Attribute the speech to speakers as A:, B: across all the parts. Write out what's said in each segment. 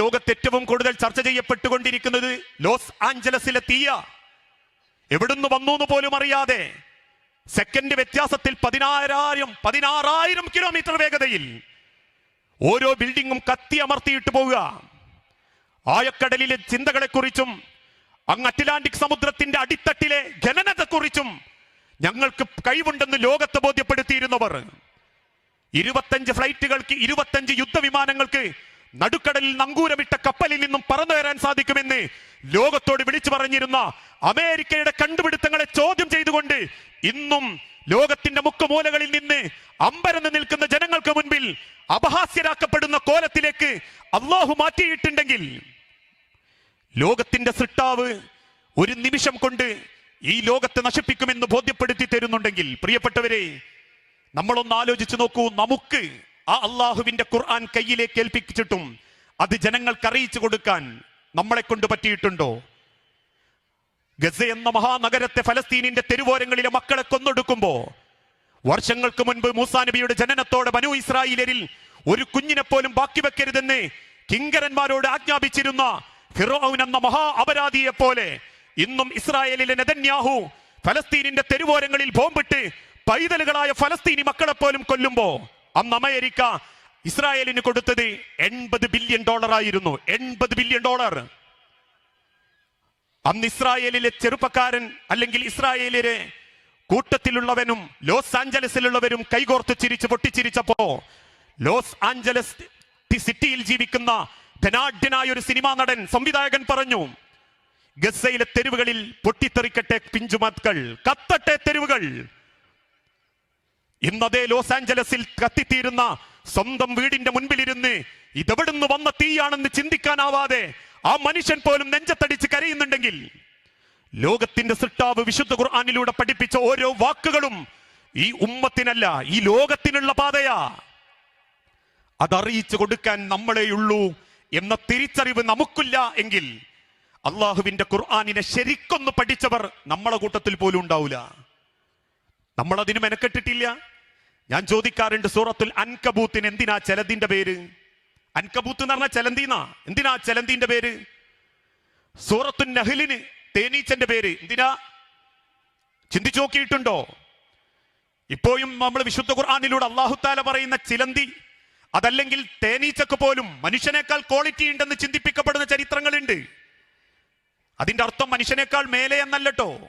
A: ലോകത്ത് ഏറ്റവും കൂടുതൽ ചർച്ച ചെയ്യപ്പെട്ടുകൊണ്ടിരിക്കുന്നത് ലോസ് ആഞ്ചലസിലെ തീയ. എവിടുന്ന് വന്നു എന്ന് പോലും അറിയാതെ സെക്കൻഡ് വ്യത്യാസത്തിൽ പതിനാറായിരം പതിനാറായിരം കിലോമീറ്റർ വേഗതയിൽ ഓരോ ബിൽഡിങ്ങും കത്തി അമർത്തിയിട്ട് പോവുക. ആയക്കടലിലെ ചിന്തകളെക്കുറിച്ചും അങ്ങ് അറ്റ്ലാന്റിക് സമുദ്രത്തിന്റെ അടിത്തട്ടിലെ ഖനനത്തെക്കുറിച്ചും ഞങ്ങൾക്ക് കഴിവുണ്ടെന്ന് ലോകത്ത് ബോധ്യപ്പെടുത്തിയിരുന്നവർ. ഇരുപത്തഞ്ച് ഫ്ലൈറ്റുകൾക്ക് ഇരുപത്തഞ്ച് യുദ്ധവിമാനങ്ങൾക്ക് നടുക്കടലിൽ നങ്കൂരമിട്ട കപ്പലിൽ നിന്നും പറന്നു വരാൻ സാധിക്കുമെന്ന് ലോകത്തോട് വിളിച്ചു പറഞ്ഞിരുന്ന അമേരിക്കയുടെ കണ്ടുപിടുത്തങ്ങളെ ചോദ്യം ചെയ്തുകൊണ്ട് ഇന്നും ലോകത്തിന്റെ മുക്കുമൂലകളിൽ നിന്ന് അമ്പരന്ന് നിൽക്കുന്ന ജനങ്ങൾക്ക് മുൻപിൽ അപഹാസ്യരാക്കപ്പെടുന്ന കോലത്തിലേക്ക് അള്ളാഹു മാറ്റിയിട്ടുണ്ടെങ്കിൽ ലോകത്തിന്റെ സൃഷ്ടാവ് ഒരു നിമിഷം കൊണ്ട് ഈ ലോകത്തെ നശിപ്പിക്കുമെന്ന് ബോധ്യപ്പെടുത്തി തരുന്നുണ്ടെങ്കിൽ പ്രിയപ്പെട്ടവരെ നമ്മളൊന്ന് ആലോചിച്ചു നോക്കൂ നമുക്ക് ആ അള്ളാഹുവിന്റെ ഖുർആൻ കയ്യിലേക്ക് ഏൽപ്പിച്ചിട്ടും അത് ജനങ്ങൾക്ക് അറിയിച്ചു കൊടുക്കാൻ നമ്മളെ കൊണ്ട് പറ്റിയിട്ടുണ്ടോ? ഗസ എന്ന മഹാനഗരത്തെ ഫലസ്തീനിന്റെ തെരുവോരങ്ങളിലെ മക്കളെ കൊന്നൊടുക്കുമ്പോ വർഷങ്ങൾക്ക് മുൻപ് മൂസാ നബിയുടെ ജനനത്തോടെ ബനു ഇസ്രായേലരിൽ ഒരു കുഞ്ഞിനെ പോലും ബാക്കി വെക്കരുതെന്ന് കിങ്കരന്മാരോട് ആജ്ഞാപിച്ചിരുന്ന ഫിറോൻ എന്ന മഹാ അപരാധിയെ പോലെ ഇന്നും ഇസ്രായേലിലെ നെതന്യാഹു ഫലസ്തീനിന്റെ തെരുവോരങ്ങളിൽ ബോംബിട്ട് പൈതലുകളായ ഫലസ്തീനി മക്കളെ പോലും കൊല്ലുമ്പോ അന്ന് അമേരിക്ക ഇസ്രായേലിന് കൊടുത്തത് എൺപത് ബില്യൺ ഡോളർ ആയിരുന്നു. എൺപത് ബില്യൺ ഡോളർ. അന്ന് ഇസ്രായേലിലെ ചെറുപ്പക്കാരൻ അല്ലെങ്കിൽ ഇസ്രായേലിലെ കൂട്ടത്തിലുള്ളവനും ലോസ് ആഞ്ചലസിലുള്ളവരും കൈകോർത്ത് ചിരിച്ച് പൊട്ടിച്ചിരിച്ചപ്പോ ലോസ് ആഞ്ചലസ് സിറ്റിയിൽ ജീവിക്കുന്ന ധനാഢ്യനായ ഒരു സിനിമാ നടൻ സംവിധായകൻ പറഞ്ഞു ഗസയിലെ തെരുവുകളിൽ പൊട്ടിത്തെറിക്കട്ടെ പിഞ്ചുമക്കൾ കത്തട്ടെ തെരുവുകൾ. ഇന്നതേ ലോസ് ആഞ്ചലസിൽ കത്തിത്തീരുന്ന സ്വന്തം വീടിന്റെ മുൻപിലിരുന്ന് ഇതെവിടുന്ന് വന്ന തീയാണെന്ന് ചിന്തിക്കാനാവാതെ ആ മനുഷ്യൻ പോലും നെഞ്ചത്തടിച്ച് കരയുന്നുണ്ടെങ്കിൽ ലോകത്തിന്റെ സൃഷ്ടാവ് വിശുദ്ധ ഖുർആാനിലൂടെ പഠിപ്പിച്ച ഓരോ വാക്കുകളും ഈ ഉമ്മത്തിനല്ല ഈ ലോകത്തിനുള്ള പാതയാ. അതറിയിച്ചു കൊടുക്കാൻ നമ്മളെയുള്ളൂ എന്ന തിരിച്ചറിവ് നമുക്കില്ല എങ്കിൽ അള്ളാഹുവിന്റെ ഖുർആാനിനെ ശരിക്കൊന്ന് പഠിച്ചവർ നമ്മളെ കൂട്ടത്തിൽ പോലും ഉണ്ടാവില്ല നമ്മൾ അതിന് മെനക്കെട്ടിട്ടില്ല. ഞാൻ ചോദിക്കാറുണ്ട് സൂറത്തുൽ അൻകബൂത്തിന് എന്തിനാ ചെലന്തിന്റെ പേര്? അൻകബൂത്ത് എന്ന് പറഞ്ഞാൽ ചെലന്തിന്നാ? എന്തിനാ ചലന്തിന്റെ പേര്? സൂറത്തു നഹലിന് തേനീച്ചന്റെ പേര് എന്തിനാ? ചിന്തിച്ചു നോക്കിയിട്ടുണ്ടോ? ഇപ്പോഴും നമ്മൾ വിശുദ്ധ ഖുർആാനിലൂടെ അള്ളാഹുത്താല പറയുന്ന ചിലന്തി അതല്ലെങ്കിൽ തേനീച്ചക്ക് പോലും മനുഷ്യനേക്കാൾ ക്വാളിറ്റി ഉണ്ടെന്ന് ചിന്തിപ്പിക്കപ്പെടുന്ന ചരിത്രങ്ങളുണ്ട്. അതിന്റെ അർത്ഥം മനുഷ്യനേക്കാൾ മേലെ എന്നല്ലട്ടോ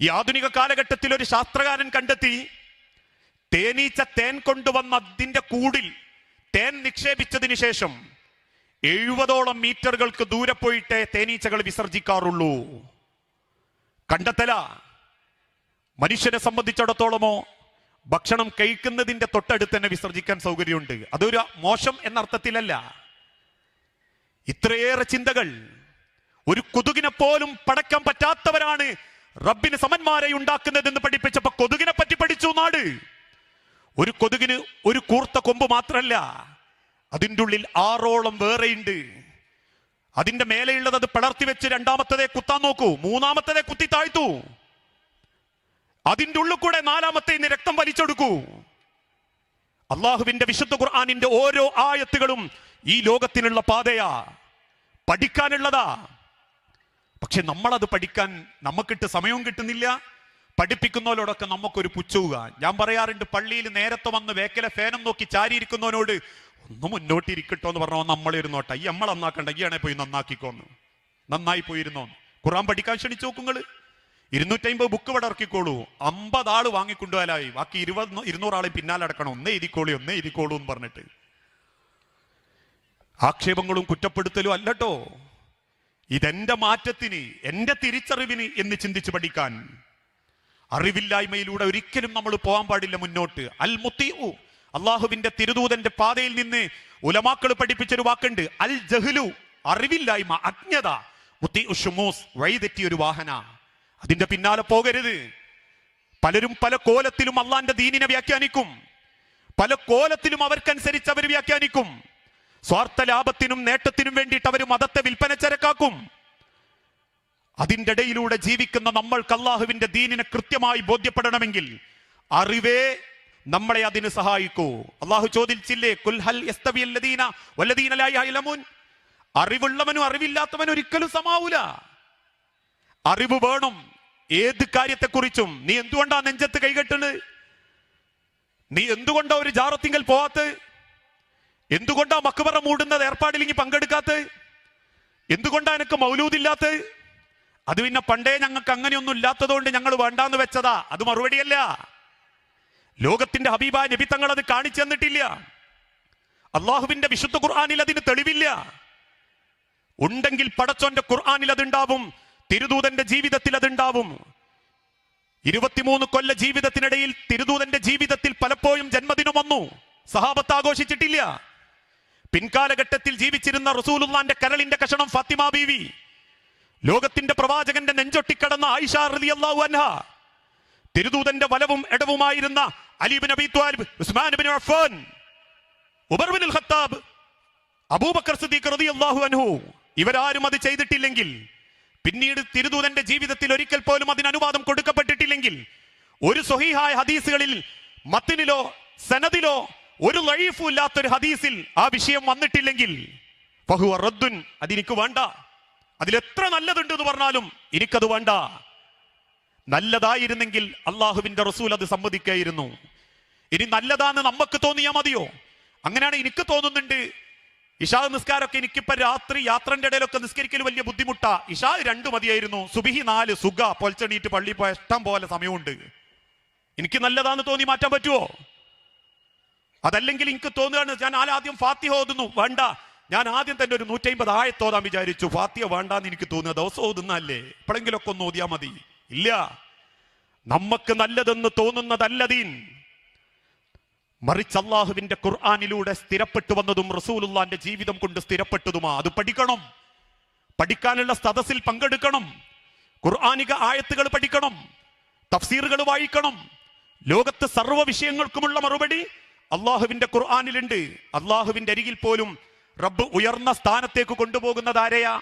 A: ഈ ആധുനിക കാലഘട്ടത്തിൽ ഒരു ശാസ്ത്രകാരൻ കണ്ടെത്തി തേനീച്ച തേൻ കൊണ്ടുവന്ന അതിന്റെ കൂടിൽ തേൻ നിക്ഷേപിച്ചതിന് ശേഷം എഴുപതോളം മീറ്ററുകൾക്ക് ദൂരെ പോയിട്ടേ തേനീച്ചകൾ വിസർജിക്കാറുള്ളൂ. കണ്ടെത്തല മനുഷ്യനെ സംബന്ധിച്ചിടത്തോളമോ ഭക്ഷണം കഴിക്കുന്നതിന്റെ തൊട്ടടുത്ത് തന്നെ വിസർജിക്കാൻ സൗകര്യമുണ്ട്. അതൊരു മോശം എന്ന അർത്ഥത്തിലല്ല ഇത്രയേറെ ചിന്തകൾ ഒരു കൊതുകിനെ പോലും പടക്കാൻ പറ്റാത്തവരാണ് റബ്ബിന് സമന്മാരെ ഉണ്ടാക്കുന്നതെന്ന് പഠിപ്പിച്ചപ്പോ കൊതുകിനെ പറ്റി പഠിച്ചു നാട്. ഒരു കൊതുകിന് ഒരു കൂർത്ത കൊമ്പ് മാത്രമല്ല അതിന്റെ ഉള്ളിൽ ആറോളം വേറെയുണ്ട്. അതിന്റെ മേലെയുള്ളത് അത് പിളർത്തി വെച്ച് രണ്ടാമത്തതേ കുത്താൻ നോക്കൂ. മൂന്നാമത്തതേ കുത്തി താഴ്ത്തു. അതിന്റെ ഉള്ളിൽ കൂടെ നാലാമത്തെ ഇന്ന് രക്തം വലിച്ചെടുക്കൂ. അള്ളാഹുവിന്റെ വിശുദ്ധ ഖുർആാനിന്റെ ഓരോ ആയത്തുകളും ഈ ലോകത്തിനുള്ള പാതയാ. പഠിക്കാനുള്ളതാ. പക്ഷെ നമ്മളത് പഠിക്കാൻ നമുക്കിട്ട് സമയവും കിട്ടുന്നില്ല. പഠിപ്പിക്കുന്നവരോടൊക്കെ നമുക്കൊരു പുച്ഛവുക. ഞാൻ പറയാറുണ്ട് പള്ളിയിൽ നേരത്തെ വന്ന് വേക്കലെ ഫേനം നോക്കി ചാരിയിരിക്കുന്നവനോട് ഒന്ന് മുന്നോട്ട് ഇരിക്കട്ടോ എന്ന് പറഞ്ഞോ നമ്മളിരുന്നോട്ടെ ഈ നമ്മൾ നന്നാക്കണ്ട ഈയാണെ പോയി നന്നാക്കിക്കോന്ന്. നന്നായി പോയിരുന്നോന്ന് ഖുറാൻ പഠിക്കാൻ ക്ഷണിച്ചു നോക്കുങ്ങൾ ഇരുന്നൂറ്റമ്പത് ബുക്ക് ഇവിടെ ഇറക്കിക്കോളൂ. അമ്പത് ആൾ വാങ്ങിക്കൊണ്ടുപോയാലായി. ബാക്കി ഇരുപത് ഇരുന്നൂറാളെ പിന്നാലെ അടക്കണം. ഒന്നേ എഴുതിക്കോളൂ ഒന്നേ ഇരിക്കോളൂ എന്ന് പറഞ്ഞിട്ട്. ആക്ഷേപങ്ങളും കുറ്റപ്പെടുത്തലും അല്ലട്ടോ. ഇതെന്റെ മാറ്റത്തിന് എന്റെ തിരിച്ചറിവിന് എന്ന് ചിന്തിച്ച് പഠിക്കാൻ അറിവില്ലായ്മയിലൂടെ ഒരിക്കലും നമ്മൾ പോകാൻ പാടില്ല മുന്നോട്ട്. അൽ മുത്തിഉ അള്ളാഹുവിന്റെ തിരുദൂതന്റെ പാതയിൽ നിന്ന് ഉലമാക്കൾ പഠിപ്പിച്ചൊരു വാക്കുണ്ട്. അൽ ജഹ്ലു അറിവില്ലായ്മ അജ്ഞത. മുത്തി ഉഷുമൂസ് വഴിതെറ്റിയ ഒരു വാഹന. അതിന്റെ പിന്നാലെ പോകരുത്. പലരും പല കോലത്തിലും അള്ളാന്റെ ദീനിനെ വ്യാഖ്യാനിക്കും. പല കോലത്തിലും അവർക്കനുസരിച്ച് അവർ വ്യാഖ്യാനിക്കും. സ്വാർത്ഥ ലാഭത്തിനും നേട്ടത്തിനും വേണ്ടിയിട്ട് അവർ മതത്തെ വിൽപ്പന ചരക്കാക്കും അതിന്റെ ഇടയിലൂടെ ജീവിക്കുന്ന നമ്മൾക്ക് അള്ളാഹുവിന്റെ ദീനിനെ കൃത്യമായി ബോധ്യപ്പെടണമെങ്കിൽ അറിവേ നമ്മളെ അതിന് സഹായിക്കൂ. അള്ളാഹു ചോദിച്ചില്ലേ കുൽഹൽ അറിവുള്ളവനും അറിവില്ലാത്തവനും ഒരിക്കലും സമാവൂല. അറിവ് വേണം. ഏത് കാര്യത്തെക്കുറിച്ചും? നീ എന്തുകൊണ്ടാ നെഞ്ചത്ത് കൈകെട്ടുന്നത് നീ എന്തുകൊണ്ടാ ഒരു ജാറത്തിങ്കൽ പോവാത്ത്? എന്തുകൊണ്ടാ മക്കുപറ മൂടുന്നത്? ഏർപ്പാടിലിങ്ങി പങ്കെടുക്കാത്ത? എന്തുകൊണ്ടാ എനിക്ക് മൗലൂദില്ലാത്ത? അത് പിന്നെ പണ്ടേ ഞങ്ങൾക്ക് അങ്ങനെയൊന്നും ഇല്ലാത്തതുകൊണ്ട് ഞങ്ങൾ വേണ്ടാന്ന് വെച്ചതാ. അത് മറുപടിയല്ല. ലോകത്തിന്റെ ഹബീബ നബി തങ്ങൾ അത് കാണിച്ചു തന്നിട്ടില്ല. അള്ളാഹുവിന്റെ വിശുദ്ധ ഖുർആാനിൽ അതിന് തെളിവില്ല. ഉണ്ടെങ്കിൽ പടച്ചോന്റെ ഖുർആാനിൽ അതുണ്ടാവും. തിരുദൂതന്റെ ജീവിതത്തിൽ അതുണ്ടാവും. ഇരുപത്തിമൂന്ന് കൊല്ല ജീവിതത്തിനിടയിൽ തിരുദൂതന്റെ ജീവിതത്തിൽ പലപ്പോഴും ജന്മദിനം വന്നു. സഹാബത്ത് ആഘോഷിച്ചിട്ടില്ല. പിൻകാലഘട്ടത്തിൽ ജീവിച്ചിരുന്ന റസൂലുള്ളാന്റെ കരളിന്റെ കഷണം ഫാത്തിമ ബീവി. ലോകത്തിന്റെ പ്രവാചകന്റെ നെഞ്ചൊട്ടിക്കടന്ന ആയിഷ റളിയല്ലാഹു അൻഹ. തിരുദൂതന്റെ വലവും എടവുമായിരുന്ന Ali bin Abi Talib Usman Affan Umar bin Khattab Abubakar Siddique അൻഹു. ഇവരാരും അത് ചെയ്തിട്ടില്ലെങ്കിൽ പിന്നീട് തിരുദൂതന്റെ ജീവിതത്തിൽ ഒരിക്കൽ പോലും അതിന് അനുവാദം കൊടുക്കപ്പെട്ടിട്ടില്ലെങ്കിൽ ഒരു സ്വഹീഹായ ഹദീസുകളിൽ മത്തിനിലോ സനദിലോ ഒരു ലൈഫും ഇല്ലാത്തൊരു ഹദീസിൽ ആ വിഷയം വന്നിട്ടില്ലെങ്കിൽ ഫഹുവ റദ്ദുൻ അതെനിക്ക് വേണ്ട. അതിലെത്ര നല്ലതുണ്ട് എന്ന് പറഞ്ഞാലും എനിക്കത് വേണ്ട. നല്ലതായിരുന്നെങ്കിൽ അള്ളാഹുവിന്റെ റസൂൽ അത് സമ്മതിക്കായിരുന്നു. ഇനി നല്ലതാന്ന് നമുക്ക് തോന്നിയാ മതിയോ? അങ്ങനെയാണ് എനിക്ക് തോന്നുന്നുണ്ട്. ഇഷാ നിസ്കാരമൊക്കെ എനിക്കിപ്പോ രാത്രി യാത്രന്റെ ഇടയിലൊക്കെ നിസ്കരിക്കൽ വലിയ ബുദ്ധിമുട്ടാ. ഇഷാ രണ്ട് മതിയായിരുന്നു. സുബിഹി നാല് സുഖ പൊൽച്ചണീറ്റ് പള്ളി പോയ ഇഷ്ടം പോലെ സമയമുണ്ട്. എനിക്ക് നല്ലതാന്ന് തോന്നി മാറ്റാൻ പറ്റുമോ അതല്ലെങ്കിൽ എനിക്ക് തോന്നുകയാണ് ഞാൻ ആദ്യം ഫാത്തിഹ ഓതുന്നു. വേണ്ട. ഞാൻ ആദ്യം തന്നെ ഒരു നൂറ്റമ്പത് ആഴത്തോതാൻ വിചാരിച്ചു. ഫാത്തിയ വേണ്ടാന്ന് എനിക്ക് തോന്നുക ദിവസം ഓതുന്നല്ലേ എപ്പോഴെങ്കിലൊക്കെ ഒന്ന് ഓതിയാ മതി. ഇല്ല. നമുക്ക് നല്ലതെന്ന് തോന്നുന്നതല്ല ദീൻ. മറിച്ച് അള്ളാഹുവിന്റെ ഖുർആാനിലൂടെ സ്ഥിരപ്പെട്ടു വന്നതും റസൂലുള്ളാന്റെ ജീവിതം കൊണ്ട് സ്ഥിരപ്പെട്ടതുമാ. അത് പഠിക്കണം. പഠിക്കാനുള്ള സദസ്സിൽ പങ്കെടുക്കണം. ഖുർആാനിക ആയത്തുകൾ പഠിക്കണം. തഫ്സീറുകൾ വായിക്കണം. ലോകത്ത് സർവ വിഷയങ്ങൾക്കുമുള്ള മറുപടി അള്ളാഹുവിന്റെ ഖുർആാനിലുണ്ട്. അള്ളാഹുവിന്റെ അരികിൽ പോലും റബ്ബ് ഉയർന്ന സ്ഥാനത്തേക്ക് കൊണ്ടുപോകുന്നത് ആരെയാ?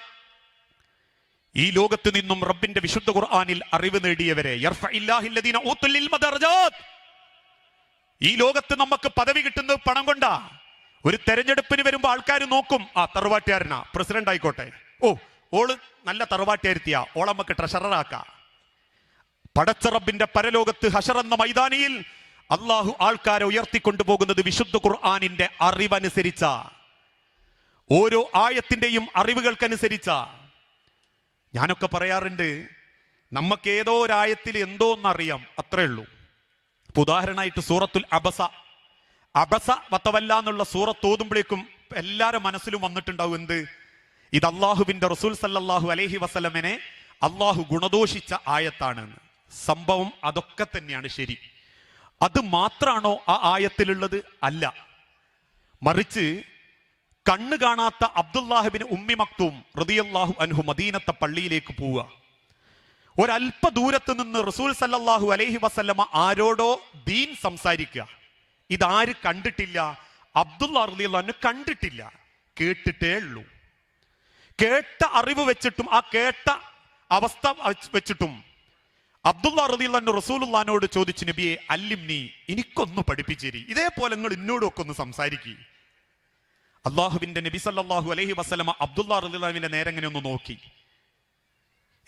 A: ഈ ലോകത്ത് നിന്നും റബ്ബിന്റെ വിശുദ്ധ ഖുർആാനിൽ അറിവ് നേടിയവരെ. ഈ ലോകത്ത് നമുക്ക് പദവി കിട്ടുന്നത് പണം കൊണ്ടാ. ഒരു തെരഞ്ഞെടുപ്പിന് വരുമ്പോൾ ആൾക്കാർ നോക്കും ആ തറവാട്ടുകാരനാ പ്രസിഡന്റ് ആയിക്കോട്ടെ. ഓ ഓൾ നല്ല തറവാട്ടുകാരുത്തിയാ ഓളെ നമുക്ക് ട്രഷററാക്ക പടച്ച റബ്ബിന്റെ പരലോകത്ത് ഹഷർ എന്ന മൈതാനിയിൽ അള്ളാഹു ആൾക്കാരെ ഉയർത്തിക്കൊണ്ടുപോകുന്നത് വിശുദ്ധ ഖുർആാനിന്റെ അറിവനുസരിച്ച. ഓരോ ആയത്തിന്റെയും അറിവുകൾക്കനുസരിച്ച ഞാനൊക്കെ പറയാറുണ്ട് നമുക്ക് ഏതോ ഒരായത്തിൽ എന്തോ എന്നറിയാം അത്രേ ഉള്ളൂ. ഇപ്പൊ ഉദാഹരണമായിട്ട് സൂറത്തുൽ അബസ. അബസ വത്തവല്ല എന്നുള്ള സൂറത്ത് ഓതുമ്പോഴേക്കും എല്ലാവരും മനസ്സിലും വന്നിട്ടുണ്ടാവും എന്ത്? ഇത് അള്ളാഹുവിന്റെ റസൂൽ സല്ലാഹു അലഹി വസല്ലമനെ അള്ളാഹു ഗുണദോഷിച്ച ആയത്താണ് സംഭവം അതൊക്കെ തന്നെയാണ് ശരി. അത് മാത്രമാണോ ആ ആയത്തിലുള്ളത്? അല്ല. മറിച്ച് കണ്ണ് കാണാത്ത അബ്ദുല്ലാഹിബിന് ഉമ്മി മക്തൂം റതിയല്ലാഹു അൻഹു മദീനത്തെ പള്ളിയിലേക്ക് പോവുക. ഒരല്പ ദൂരത്ത് നിന്ന് റസൂൽ സല്ലാഹു അലൈഹി വസല്ലമ ആരോടോ ദീൻ സംസാരിക്കുക. ഇതാര് കണ്ടിട്ടില്ല? അബ്ദുള്ള റളിയല്ലാഹു കണ്ടിട്ടില്ല. കേട്ടിട്ടേ ഉള്ളൂ. കേട്ട അറിവ് വെച്ചിട്ടും ആ കേട്ട അവസ്ഥ വച്ച് വെച്ചിട്ടും അബ്ദുള്ള റളിയല്ലാഹു റസൂലുള്ളാഹിനോട് ചോദിച്ചു നബിയെ അല്ലിം നീ എനിക്കൊന്ന് പഠിപ്പിച്ചേരി. ഇതേപോലെ നിങ്ങൾ ഇന്നോടൊക്കെ ഒന്ന് സംസാരിക്കുക അള്ളാഹുവിന്റെ നബി സല്ലല്ലാഹു അലൈഹി വസല്ലമ അബ്ദുള്ള റളിയല്ലാഹുവിന്റെ നേരെ ഇങ്ങനെ ഒന്ന് നോക്കി?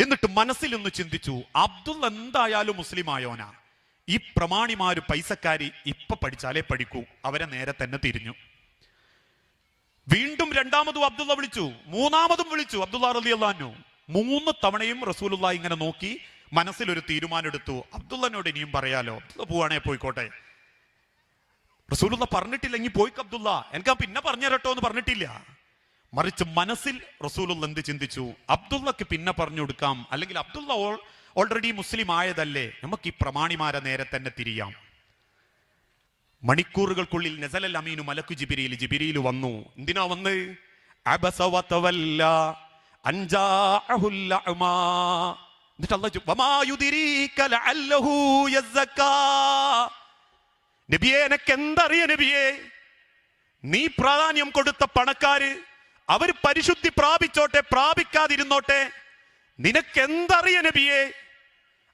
A: എന്നിട്ട് മനസ്സിൽ ഒന്ന് ചിന്തിച്ചു അബ്ദുള്ള എന്തായാലും മുസ്ലിം ആയോനാ ഈ പ്രമാണിമാര് പൈസക്കാരി ഇപ്പൊ പഠിച്ചാലേ പഠിക്കൂ അവരെ നേരെ തന്നെ തിരിഞ്ഞു. വീണ്ടും രണ്ടാമതും അബ്ദുള്ള വിളിച്ചു മൂന്നാമതും വിളിച്ചു അബ്ദുള്ള റലി അള്ളഹാനു മൂന്ന് തവണയും റസൂലുള്ള ഇങ്ങനെ നോക്കി മനസ്സിലൊരു തീരുമാനം എടുത്തു അബ്ദുള്ളനോട് ഇനിയും പറയാലോ? അബ്ദുള്ള പോവാണേ പോയിക്കോട്ടെ. റസൂലുള്ള പറഞ്ഞിട്ടില്ലെങ്കിൽ പോയിക്ക് അബ്ദുള്ള എനിക്ക് പിന്നെ പറഞ്ഞു തരട്ടോ എന്ന് പറഞ്ഞിട്ടില്ല. മറിച്ച് മനസ്സിൽ റസൂലുള്ള എന്ത് ചിന്തിച്ചു? അബ്ദുള്ളക്ക് പിന്നെ പറഞ്ഞു കൊടുക്കാം. അല്ലെങ്കിൽ അബ്ദുള്ള ഓൾറെഡി മുസ്ലിം ആയതല്ലേ? നമുക്ക് ഈ പ്രമാണിമാരെ നേരെ തന്നെ തിരിയാം. മണിക്കൂറുകൾക്കുള്ളിൽ നസലൽ അമീനു മലക്കു ജിബിരിയിൽ ജിബിരിയിൽ വന്നു. എന്തിനാ വന്ന്. എന്നിട്ട് അല്ലാഹു നബിയെ എനക്ക് എന്തറിയ നബിയെ? നീ പ്രാധാന്യം കൊടുത്ത പണക്കാര് അവർ പരിശുദ്ധി പ്രാപിച്ചോട്ടെ പ്രാപിക്കാതിരുന്നോട്ടെ? നിനക്ക് എന്തറിയ നബിയെ?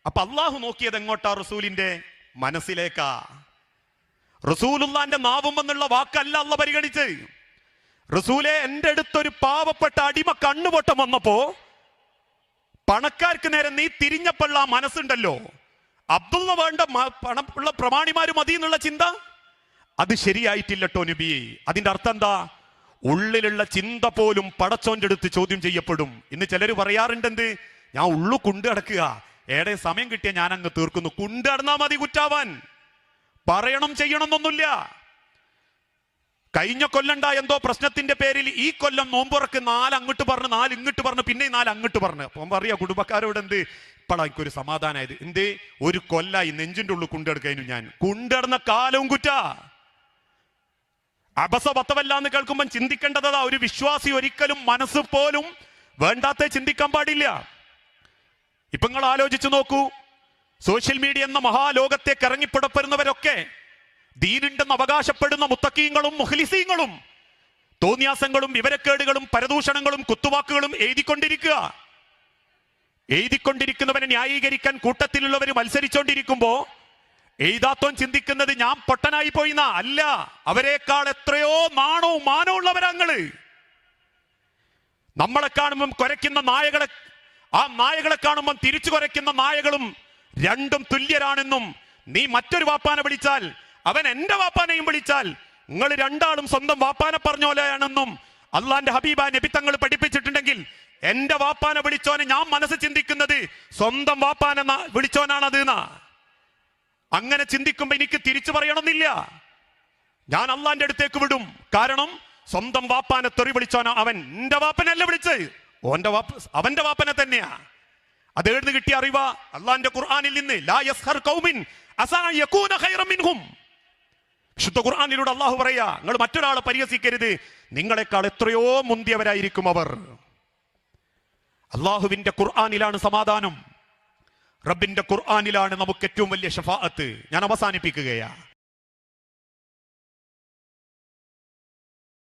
A: അപ്പൊ അള്ളാഹു നോക്കിയത് എങ്ങോട്ടാ റസൂലിന്റെ മനസ്സിലേക്കാ? റസൂലുള്ളാന്റെ നാവും എന്നുള്ള വാക്കല്ല അല്ല പരിഗണിച്ച് റസൂലെ എന്റെ അടുത്തൊരു പാവപ്പെട്ട അടിമ കണ്ണുപൊട്ടം വന്നപ്പോ പണക്കാർക്ക് നേരെ നീ തിരിഞ്ഞപ്പോൾ ആ മനസ്സുണ്ടല്ലോ. അബ്ദുള്ള വേണ്ട പണമുള്ള പ്രമാണിമാര് മതി എന്നുള്ള ചിന്ത? അത് ശരിയായിട്ടില്ല ടോനുബി അതിന്റെ അർത്ഥം എന്താ? ഉള്ളിലുള്ള ചിന്ത പോലും പടച്ചോന്റെ അടുത്ത് ചോദ്യം ചെയ്യപ്പെടും. ഇന്ന് ചിലർ പറയാറുണ്ടെന്ത്? ഞാൻ ഉള്ളു കുണ്ട് കിടക്കുക. ഏടെ സമയം കിട്ടിയ ഞാൻ അങ്ങ് തീർക്കുന്നു. കുണ്ട് കിടന്നാ മതി കുറ്റാവാൻ. പറയണം ചെയ്യണം എന്നൊന്നുമില്ല കഴിഞ്ഞ കൊല്ലണ്ട എന്തോ പ്രശ്നത്തിന്റെ പേരിൽ ഈ കൊല്ലം നോമ്പുറക്ക് നാല് അങ്ങോട്ട് പറഞ്ഞു നാല് ഇങ്ങോട്ട് പറഞ്ഞു പിന്നെ നാല് അങ്ങോട്ട് പറഞ്ഞു. അപ്പം പറയാ കുടുംബക്കാരോട് എന്ത്? ഇപ്പോഴാ ഒരു സമാധാനമായത് എന്ത്? ഒരു കൊല്ലായി നെഞ്ചിന്റെ ഉള്ളിൽ കുണ്ടെടുക്കഴിഞ്ഞു ഞാൻ. കുണ്ടെടുന്ന കാലവും കുറ്റ. അബസ പത്തവല്ല എന്ന് കേൾക്കുമ്പോൾ ചിന്തിക്കേണ്ടതാ ഒരു വിശ്വാസി ഒരിക്കലും മനസ്സ് പോലും വേണ്ടാത്ത ചിന്തിക്കാൻ പാടില്ല. ഇപ്പൊ നിങ്ങൾ ആലോചിച്ചു നോക്കൂ. സോഷ്യൽ മീഡിയ എന്ന മഹാലോകത്തേക്ക് ഇറങ്ങിപ്പെടപ്പെടുന്നവരൊക്കെ ദീനുണ്ടെന്ന് അവകാശപ്പെടുന്ന മുത്തക്കീങ്ങളും മുഹ്ലിസീങ്ങളും തോന്നിയാസങ്ങളും വിവരക്കേടുകളും പരദൂഷണങ്ങളും കുത്തുവാക്കുകളും എഴുതിക്കൊണ്ടിരിക്കുക. എഴുതിക്കൊണ്ടിരിക്കുന്നവനെ ന്യായീകരിക്കാൻ കൂട്ടത്തിലുള്ളവർ മത്സരിച്ചോണ്ടിരിക്കുമ്പോ എഴുതാത്തോൻ ചിന്തിക്കുന്നത് ഞാൻ പൊട്ടനായി പോയിന്ന? അല്ല. അവരെക്കാൾ എത്രയോ നാണവും മാനോ ഉള്ളവരങ്ങൾ നമ്മളെ കാണുമ്പം കുരയ്ക്കുന്ന നായകളെ ആ നായകളെ കാണുമ്പം തിരിച്ചു കുരയ്ക്കുന്ന നായകളും രണ്ടും തുല്യരാണെന്നും നീ മറ്റൊരു വാപ്പാനെ വിളിച്ചാൽ അവൻ എന്റെ വാപ്പാനെയും വിളിച്ചാൽ നിങ്ങൾ രണ്ടാളും സ്വന്തം വാപ്പാനെ പറഞ്ഞ പോലെയാണെന്നും അള്ളാന്റെ ഹബീബ നബി തങ്ങൾ പഠിപ്പിച്ചിട്ടുണ്ടെങ്കിൽ എന്റെ വാപ്പാനെ വിളിച്ചോനെ ഞാൻ മനസ്സ് ചിന്തിക്കുന്നത് സ്വന്തം വാപ്പാനെ വിളിച്ചോനാണത് എന്നാ അങ്ങനെ ചിന്തിക്കുമ്പോ എനിക്ക് തിരിച്ചു പറയണമെന്നില്ല. ഞാൻ അള്ളാന്റെ അടുത്തേക്ക് വിടും. കാരണം സ്വന്തം വാപ്പാനെ തെറി വിളിച്ചോന അവൻ. എന്റെ വാപ്പനല്ല വിളിച്ചത്. ഓന്റെ വാപ്പ അവന്റെ വാപ്പനെ തന്നെയാ. അത് എഴുന്ന് കിട്ടിയ അറിവ അള്ളാന്റെ ഖുർആാനിൽ നിന്ന് ലാ യസ്ഹർ കൗമിൻ അസാ യകൂന ശുദ്ധ ഖുർആാനിലൂടെ അള്ളാഹു പറയാ നിങ്ങൾ മറ്റൊരാളെ പരിഹസിക്കരുത്. നിങ്ങളെക്കാൾ എത്രയോ മുന്തിയവരായിരിക്കും അവർ. അള്ളാഹുവിന്റെ ഖുർആാനിലാണ് സമാധാനം. റബ്ബിന്റെ ഖുർആാനിലാണ് നമുക്ക് ഏറ്റവും വലിയ ഷഫാഅത്ത്. ഞാൻ അവസാനിപ്പിക്കുകയാ.